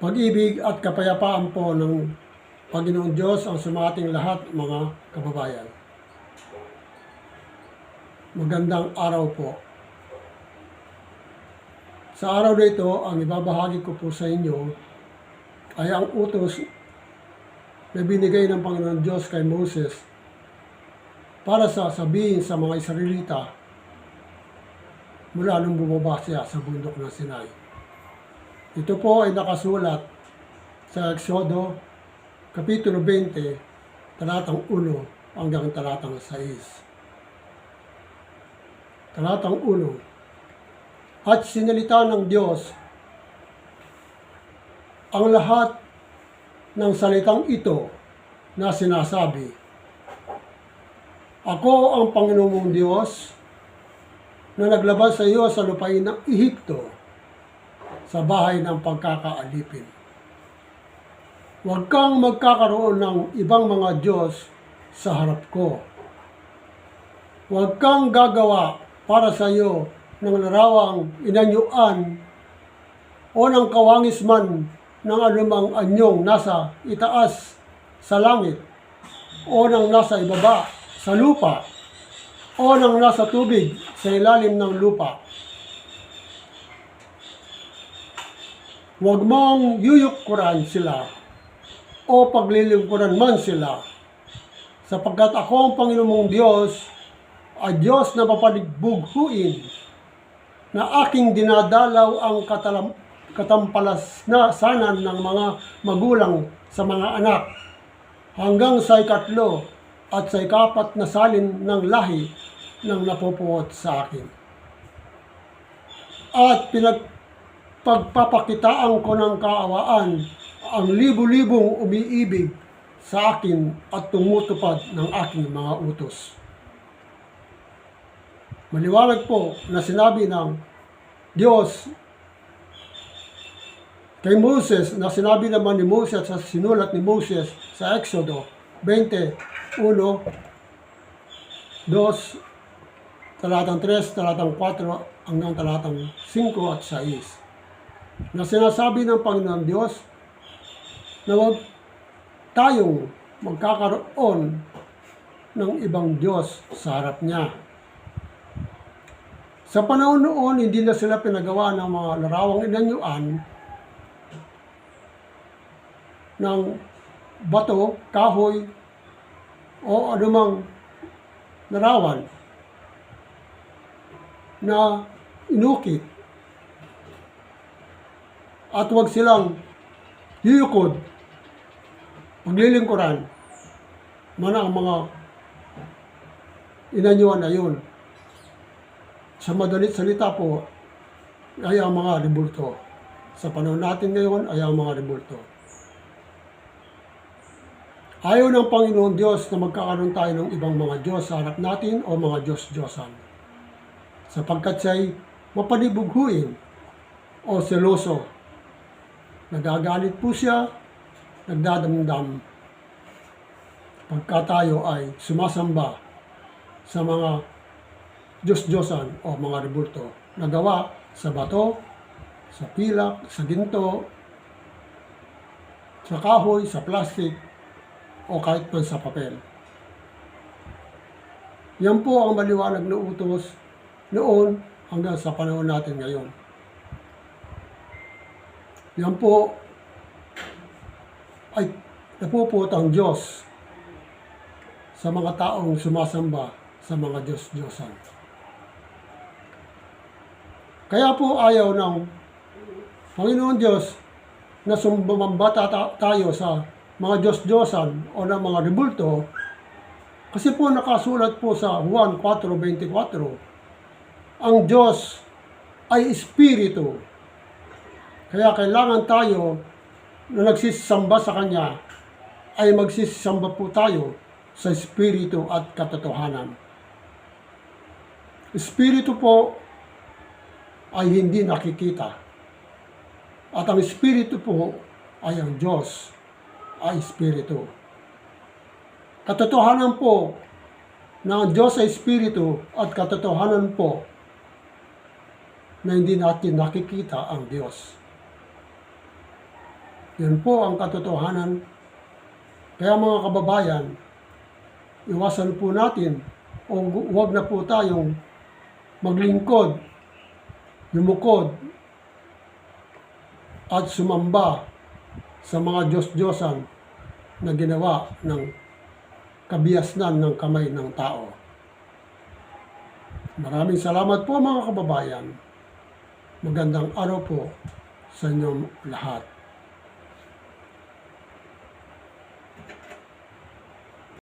Pag-ibig at kapayapaan po ng Panginoong Diyos ang sumating lahat mga kababayan. Magandang araw po. Sa araw na ito, ang ibabahagi ko po sa inyo ay ang utos na binigay ng Panginoon Diyos kay Moses para sa sabihin sa mga Israelita mula nung bumaba siya sa bundok ng Sinai. Ito po ay nakasulat sa Exodo, Kapitulo 20, talatang 1 hanggang talatang 6. Talatang 1. At sinalita ng Diyos ang lahat ng salitang ito na sinasabi. Ako ang Panginoon mong Diyos na naglabas sa iyo sa lupain ng Ehipto sa bahay ng pagkakaalipin. Huwag kang magkakaroon ng ibang mga Diyos sa harap ko. Huwag kang gagawa para sa iyo ng larawang inanyuan o ng kawangis man ng anumang anyong nasa itaas sa langit o ng nasa ibaba sa lupa o ng nasa tubig sa ilalim ng lupa. Huwag mong yuyukuran sila o paglilingkuran man sila sapagkat ako ang Panginoon mong Diyos ay Diyos na papaligbughuin na aking dinadalaw ang katalam, katampalas na sanan ng mga magulang sa mga anak hanggang sa ikatlo at sa ikapat na salin ng lahi ng napupuot sa akin. At pinagpagpapakitaan ko ng kaawaan ang libu-libong umiibig sa akin at tumutupad ng aking mga utos. Maliwanag po na sinabi ng Diyos kay Moses na sinabi naman ni Moses sa sinulat ni Moses sa Exodo 20, 1, 2, talatang 3, talatang 4, hanggang talatang 5 at 6. Na sinasabi ng Panginoon Diyos na huwag tayong magkakaroon ng ibang Diyos sa harap niya. Sa panahon noon, hindi na sila pinagawa ng mga larawang inanyuan ng bato, kahoy, o anumang larawan na inukit at huwag silang yuyukod, paglilingkuran, man ang mga inanyuan na yun. Sa madalit salita po, ay ang mga rebulto. Sa panahon natin ngayon, ay ang mga rebulto. Ayaw ng Panginoon Diyos na magkakaroon tayo ng ibang mga Diyos sa harap natin o mga Diyos-Diyosan. Sapagkat siya'y mapanibughuin o seloso. Nagagalit po siya, nagdadamdam pagka tayo ay sumasamba sa mga Diyos-Diyosan o mga rebulto na gawa sa bato, sa pilak, sa ginto, sa kahoy, sa plastic, o kahit man sa papel. Yan po ang maliwanag na utos noon hanggang sa panahon natin ngayon. Yan po ay napuput ang Diyos sa mga taong sumasamba sa mga Diyos-Diyosan. Kaya po ayaw ng Panginoon Diyos na sumbamba ta- tayo sa mga Diyos-Diyosan o ng mga rebulto, kasi po nakasulat po sa Juan 4.24, ang Diyos ay Espiritu. Kaya kailangan tayo na nagsisamba sa Kanya ay magsisamba po tayo sa Espiritu at katotohanan. Espiritu po ay hindi nakikita. At ang Espiritu po ay ang Diyos ay Espiritu. Katotohanan po na ang Diyos ay Espiritu at katotohanan po na hindi natin nakikita ang Diyos. Yan po ang katotohanan. Kaya mga kababayan, iwasan po natin o huwag na po tayong maglingkod, yumukod, at sumamba sa mga Diyos-Diyosan na ginawa ng kabiasnan ng kamay ng tao. Maraming salamat po mga kababayan. Magandang araw po sa inyong lahat.